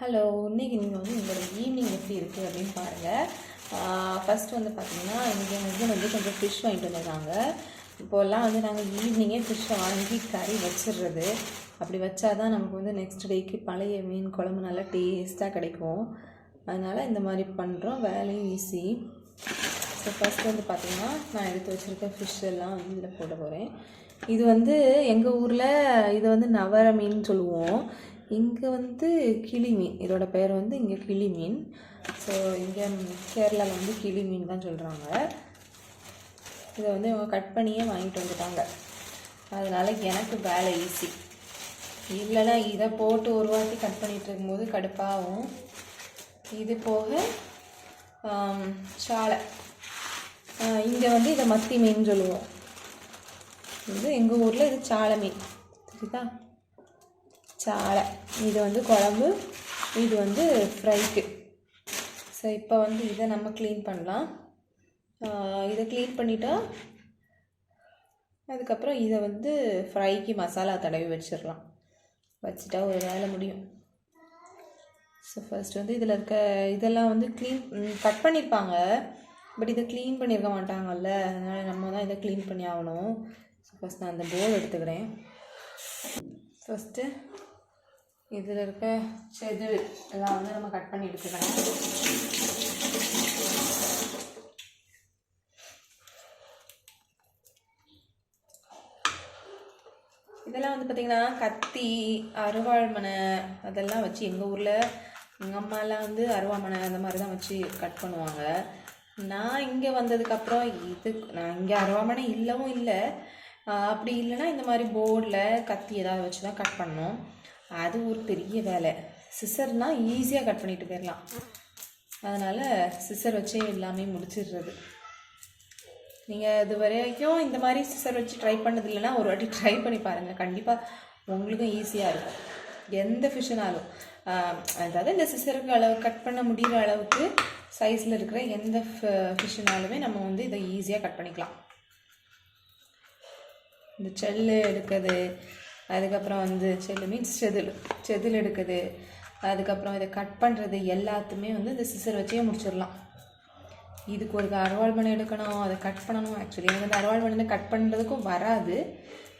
Hello இன்றைக்கி நீங்கள் வந்து உங்களோட ஈவினிங் எப்படி இருக்குது அப்படின்னு பாருங்கள் ஃபஸ்ட் வந்து பார்த்தீங்கன்னா இன்றைக்கி எங்கள் ஹஸ்பண்ட் வந்து கொஞ்சம் ஃபிஷ் வாங்கிட்டு வந்திருக்காங்க. இப்போல்லாம் வந்து நாங்கள் ஈவினிங்கே ஃபிஷ்ஷை வாங்கி கறி வச்சிடுறது அப்படி வச்சா தான் நமக்கு வந்து நெக்ஸ்ட் டேக்கு பழைய மீன் குழம்பு நல்லா டேஸ்ட்டாக கிடைக்கும். அதனால் இந்த மாதிரி பண்ணுறோம் வேலையும் ஈஸி ஸோ ஃபஸ்ட் வந்து பார்த்தீங்கன்னா நான் எடுத்து வச்சுருக்க ஃபிஷ் எல்லாம் வந்து இதில் போட போகிறேன் இது வந்து எங்கள் ஊரில் இது வந்து நவர மீன் சொல்லுவோம். இங்கே வந்து கிளி மீன் இதோட பேர் வந்து இங்கே கிளி மீன் ஸோ இங்கே கேரளாவில் வந்து கிளி மீன் தான் சொல்கிறாங்க இதை வந்து இவங்க கட் பண்ணியே வாங்கிட்டு வந்துட்டாங்க. அதனால் எனக்கு வேலை ஈஸி இல்லைன்னா இதை போட்டு ஒரு வாட்டி கட் பண்ணிகிட்டு இருக்கும்போது கடுப்பாகும். இது போக சாலை. இங்கே வந்து இதை மத்தி மீன் சொல்லுவோம். இது எங்கள் ஊரில் இது சாலை மீன். சரிதா? சாலை. இது வந்து குழம்பு இது வந்து ஃப்ரைக்கு ஸோ இப்போ வந்து இதை நம்ம க்ளீன் பண்ணலாம். இதை க்ளீன் பண்ணிட்டா அதுக்கப்புறம் இதை வந்து ஃப்ரைக்கு மசாலா தடவி வச்சிடலாம். வச்சுட்டா ஒரு வேலை முடியும். ஸோ ஃபர்ஸ்ட் வந்து இதில் இருக்க இதெல்லாம் வந்து க்ளீன் கட் பண்ணியிருப்பாங்க பட் இதை க்ளீன் பண்ணியிருக்க மாட்டாங்கல்ல. அதனால் நம்ம தான் இதை க்ளீன் பண்ணி ஆகணும். ஸோ ஃபஸ்ட் நான் அந்த போல் எடுத்துக்கிறேன். ஃபஸ்ட்டு இதில் இருக்க செதில் எல்லாம் வந்து நம்ம கட் பண்ணி எடுத்துக்கலாம். இதெல்லாம் வந்து பார்த்திங்கன்னா கத்தி அருவாள்மனை அதெல்லாம் வச்சு எங்கள் ஊரில் எங்கள் அம்மாலாம் வந்து அருவாமனை அந்த மாதிரி தான் வச்சு கட் பண்ணுவாங்க. நான் இங்கே வந்ததுக்கப்புறம் இது நான் இங்கே அருவாமனை இல்லவும் இல்லை. அப்படி இல்லைன்னா இந்த மாதிரி போர்டில் கத்தி ஏதாவது வச்சு தான் கட் பண்ணோம் அது ஒரு பெரிய வேலை. சிசர்னால் ஈஸியாக கட் பண்ணிட்டு போயிடலாம் அதனால் சிசர் வச்சே எல்லாமே முடிச்சிடுறது. நீங்கள் இது வரைக்கும் இந்த மாதிரி சிசர் வச்சு ட்ரை பண்ணது இல்லைன்னா ஒரு வாட்டி ட்ரை பண்ணி பாருங்கள் கண்டிப்பாக உங்களுக்கும் ஈஸியாக இருக்கும். எந்த ஃபிஷ்ஷுனாலும் அதாவது இந்த சிசருக்கு அளவு கட் பண்ண முடிகிற அளவுக்கு சைஸில் இருக்கிற எந்த ஃபிஷ்ஷுனாலுமே நம்ம வந்து இதை ஈஸியாக கட் பண்ணிக்கலாம். இந்த செல்லு எடுக்கிறது அதுக்கப்புறம் வந்து செல்லு மீன்ஸ் செதில் செதில் எடுக்குது. அதுக்கப்புறம் இதை கட் பண்ணுறது எல்லாத்துமே வந்து இந்த சிசர் வச்சே முடிச்சிடலாம். இதுக்கு ஒரு அருவாள் மணி எடுக்கணும் அதை கட் பண்ணணும். ஆக்சுவலி எனக்கு வந்து அருவாள் மணி கட் பண்ணுறதுக்கும் வராது.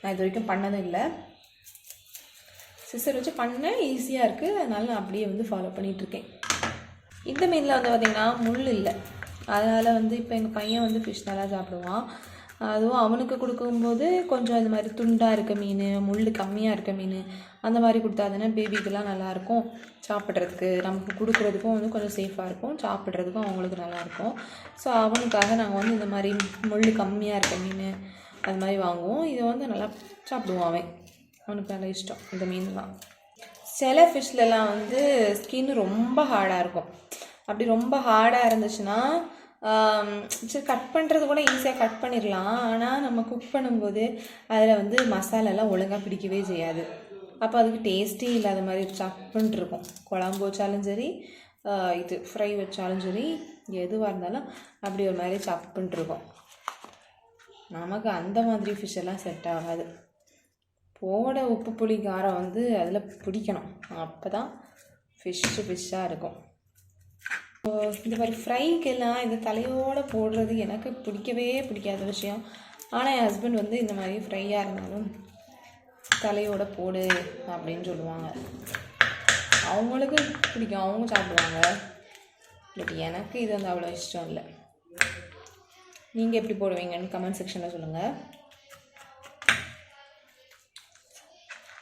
நான் இது வரைக்கும் பண்ணதும் இல்லை சிசர் வச்சு பண்ணேன் ஈஸியாக இருக்குது அதனால் நான் அப்படியே வந்து ஃபாலோ பண்ணிகிட்ருக்கேன் இந்த மீனில் வந்து பார்த்திங்கன்னா முள் இல்லை. அதனால் வந்து இப்போ எங்கள் பையன் வந்து ஃபிஷ் நல்லா சாப்பிடுவான். அதுவும் அவனுக்கு கொடுக்கும்போது கொஞ்சம் இது மாதிரி துண்டாக இருக்க மீன் முள் கம்மியாக இருக்க மீன் அந்த மாதிரி கொடுத்தா தானே பேபிக்கெல்லாம் நல்லாயிருக்கும் சாப்பிட்றதுக்கு. நமக்கு கொடுக்குறதுக்கும் வந்து கொஞ்சம் சேஃபாக இருக்கும். சாப்பிட்றதுக்கும் அவங்களுக்கு நல்லாயிருக்கும் ஸோ அவனுக்காக நாங்கள் வந்து இந்த மாதிரி முள் கம்மியாக இருக்க மீன் அது மாதிரி வாங்குவோம். இதை வந்து நல்லா சாப்பிடுவான் அவன். அவனுக்கு நல்லா இஷ்டம் இந்த மீன் தான் சில ஃபிஷ்லலாம் வந்து ஸ்கின் ரொம்ப ஹார்டாக இருக்கும். அப்படி ரொம்ப ஹார்டாக இருந்துச்சுன்னா சரி கட் பண்ணுறது கூட ஈஸியாக கட் பண்ணிடலாம் ஆனால் நம்ம குக் பண்ணும்போது அதில் வந்து மசாலாலாம் ஒழுங்காக பிடிக்கவே செய்யாது. அப்போ அதுக்கு டேஸ்ட்டே இல்லாத மாதிரி சப்புன்ட்டு இருக்கும். குழம்பு வச்சாலும் சரி இது ஃப்ரை வச்சாலும் சரி எதுவாக இருந்தாலும் அப்படி ஒரு மாதிரி சப்புன்ட்டு இருக்கும். நமக்கு அந்த மாதிரி ஃபிஷ் எல்லாம் செட் ஆகாது. போட உப்பு புளி காரம் வந்து அதில் பிடிக்கணும். அப்போ தான் ஃபிஷ்ஷு ஃபிஷ்ஷாக இருக்கும். இந்த மாதிரி ஃப்ரைக்கெல்லாம் இந்த தலையோடு போடுறது எனக்கு பிடிக்கவே பிடிக்காத விஷயம். ஆனால் என் ஹஸ்பண்ட் வந்து இந்த மாதிரி ஃப்ரையாக இருந்தாலும் தலையோட போடு அப்படின்னு சொல்லுவாங்க. அவங்களுக்கு பிடிக்கும். அவங்க சாப்பிடுவாங்க. பட் எனக்கு இது வந்து அவ்வளோ இஷ்டம் இல்லை. நீங்கள் எப்படி போடுவீங்கன்னு கமெண்ட் செக்ஷனில் சொல்லுங்கள்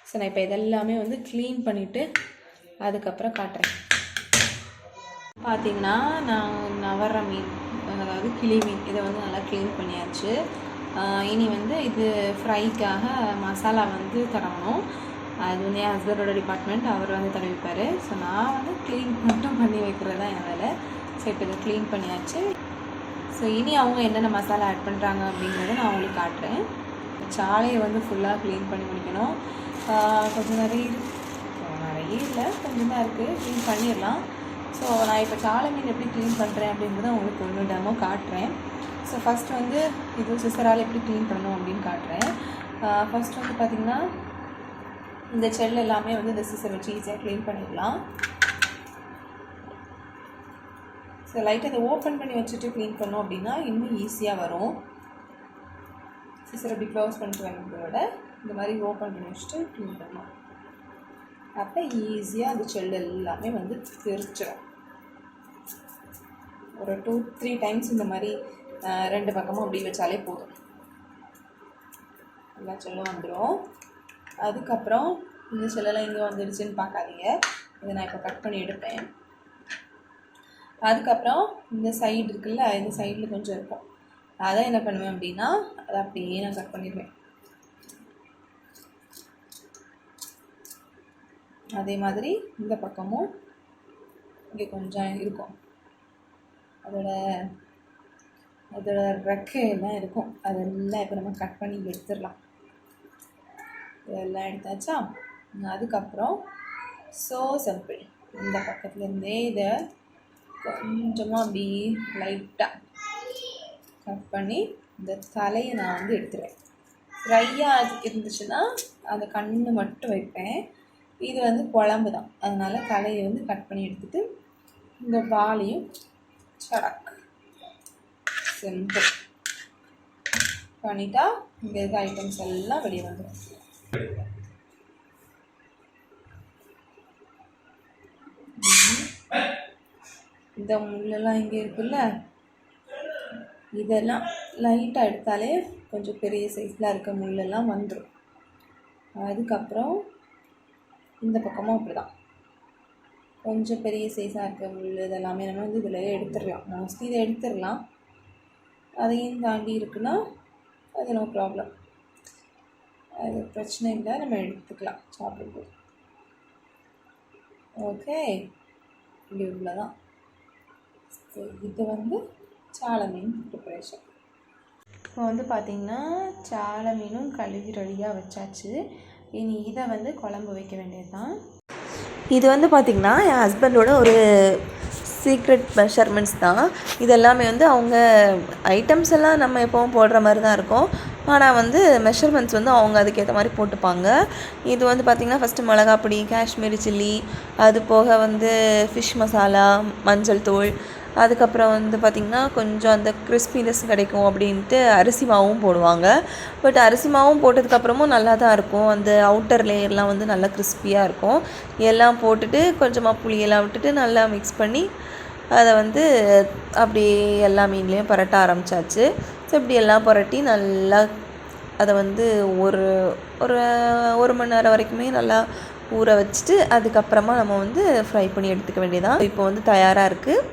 ஸோ நான் இப்போ இதெல்லாமே வந்து க்ளீன் பண்ணிவிட்டு அதுக்கப்புறம் காட்டுறேன். பார்த்தீங்கன்னா நான் நவர மீன் அதாவது கிளி மீன் இதை வந்து நல்லா க்ளீன் பண்ணியாச்சு. இனி வந்து இது ஃப்ரைக்காக மசாலா வந்து தரணும் அது வந்து என் ஹஸ்பண்டோட டிபார்ட்மெண்ட் அவர் வந்து தடவிப்பார். ஸோ நான் வந்து க்ளீன் மட்டும் பண்ணி வைக்கிறது தான் என் வேலை. ஸோ இப்போ இதை க்ளீன் பண்ணியாச்சு. ஸோ இனி அவங்க என்னென்ன மசாலா ஆட் பண்ணுறாங்க அப்படிங்கிறத நான் உங்களுக்கு காட்டுறேன். சாலையை வந்து ஃபுல்லாக க்ளீன் பண்ணி முடிக்கணும். கொஞ்சம் நிறைய நிறைய இல்லை கொஞ்சம் தான் இருக்குது க்ளீன் பண்ணிடலாம். ஸோ நான் இப்போ சாலை மீன் எப்படி க்ளீன் பண்ணுறேன் அப்படிங்கிறத உங்களுக்கு ஒன்று டெமோ காட்டுறேன். ஸோ ஃபஸ்ட் வந்து இது சிசரால் எப்படி க்ளீன் பண்ணணும் அப்படின்னு காட்டுறேன். ஃபஸ்ட் வந்து பார்த்திங்கன்னா இந்த செல் எல்லாமே வந்து இந்த சிசர் வச்சு ஈஸியாக க்ளீன் பண்ணிடலாம். ஸோ லைட்டாக அதை ஓப்பன் பண்ணி வச்சுட்டு க்ளீன் பண்ணோம் அப்படின்னா இன்னும் ஈஸியாக வரும். சிசர் அப்படி க்ளோஸ் பண்ணிட்டு வரதை விட இந்த மாதிரி ஓப்பன் பண்ணி வச்சுட்டு க்ளீன் பண்ணணும் அப்போ ஈஸியாக அந்த செல் எல்லாமே வந்து தெரிச்சிடும் ஒரு டூ த்ரீ டைம்ஸ் இந்த மாதிரி ரெண்டு பக்கமும் அப்படி வச்சாலே போதும். எல்லா செல்லும் வந்துடும் அதுக்கப்புறம் இந்த செல்லெல்லாம் இங்கே வந்துடுச்சுன்னு பார்க்காதீங்க. இதை நான் இப்போ கட் பண்ணி எடுப்பேன். அதுக்கப்புறம் இந்த சைடு இருக்குல்ல இந்த சைடில் கொஞ்சம் இருக்கும். அதை என்ன பண்ணுவேன் அப்படின்னா அதை அப்படியே நான் கட் பண்ணிடுவேன். அதே மாதிரி இந்த பக்கமும் இங்கே கொஞ்சம் இருக்கும். அதோட அதோட ரெக்கையெல்லாம் இருக்கும். அதெல்லாம் இப்போ நம்ம கட் பண்ணி எடுத்துடலாம். இதெல்லாம் எடுத்தாச்சா? அதுக்கப்புறம் ஸோ சிம்பிள் இந்த பக்கத்துலேருந்தே இதை கொஞ்சமாக அப்படி லைட்டாக கட் பண்ணி இந்த தலையை நான் வந்து எடுத்துருவேன் ஃப்ரையாக இருந்துச்சுன்னா அந்த கண்ணு மட்டும் வைப்பேன். இது வந்து குழம்பு தான் அதனால் தலையை வந்து கட் பண்ணி எடுத்துகிட்டு இந்த வாலையும் சரக். சிம்பிள். பண்ணிட்டா இங்கே இருக்க ஐட்டம்ஸ் எல்லாம் வெளியே வந்துடும் இந்த முள்ளெல்லாம் இங்கே இருக்குல்ல? இதெல்லாம் லைட்டாக எடுத்தாலே கொஞ்சம் பெரிய சைஸில் இருக்க முள்ளெல்லாம் வந்துடும் அதுக்கப்புறம் இந்த பக்கமும் அப்படி தான் கொஞ்சம் பெரிய சைஸாக இருக்க முள் இதெல்லாமே நம்ம வந்து இதில் எடுத்துடலாம். மோஸ்ட்லி இதை எடுத்துடலாம். அதையும் தாண்டி இருக்குன்னா அது நோ ப்ராப்ளம் அது பிரச்சனை இல்லை நம்ம எடுத்துக்கலாம் சாப்பிடும்போது. ஓகே இப்படி இவ்வளோதான் ஸோ இது வந்து சால மீன் ப்ரிப்பரேஷன் இப்போ வந்து பார்த்திங்கன்னா சால மீனும் கழுவி ரெடியாக வச்சாச்சு. இனி இதை வந்து குழம்பு வைக்க வேண்டியது தான் இது வந்து பார்த்திங்கன்னா என் ஹஸ்பண்டோட ஒரு சீக்ரெட் மெஷர்மெண்ட்ஸ் தான். இது எல்லாமே வந்து அவங்க ஐட்டம்ஸ் எல்லாம் நம்ம எப்போவும் போடுற மாதிரி தான் இருக்கும். ஆனால் வந்து மெஷர்மெண்ட்ஸ் வந்து அவங்க அதுக்கேற்ற மாதிரி போட்டுப்பாங்க. இது வந்து பார்த்திங்கன்னா ஃபஸ்ட்டு மிளகாப்பொடி காஷ்மீரி சில்லி அது போக வந்து ஃபிஷ் மசாலா மஞ்சள் தூள் அதுக்கப்புறம் வந்து பார்த்திங்கன்னா கொஞ்சம் அந்த கிறிஸ்பினஸ் கிடைக்கும் அப்படின்ட்டு அரிசி மாவும் போடுவாங்க. பட் அரிசி மாவும் போட்டதுக்கப்புறமும் நல்லா தான் இருக்கும். அந்த அவுட்டர் லேயர்லாம் வந்து நல்லா கிறிஸ்பியாக இருக்கும். எல்லாம் போட்டுட்டு கொஞ்சமாக புளியெல்லாம் விட்டுட்டு நல்லா மிக்ஸ் பண்ணி அதை வந்து அப்படியே எல்லா மீன்லேயும் பரட்ட ஆரம்பிச்சாச்சு. ஸோ இப்படி எல்லாம் புரட்டி நல்லா அதை வந்து ஒரு ஒரு ஒரு மணி நேரம் வரைக்குமே நல்லா ஊற வச்சுட்டு அதுக்கப்புறமா நம்ம வந்து ஃப்ரை பண்ணி எடுத்துக்க வேண்டியதான் இப்போ வந்து தயாராக இருக்குது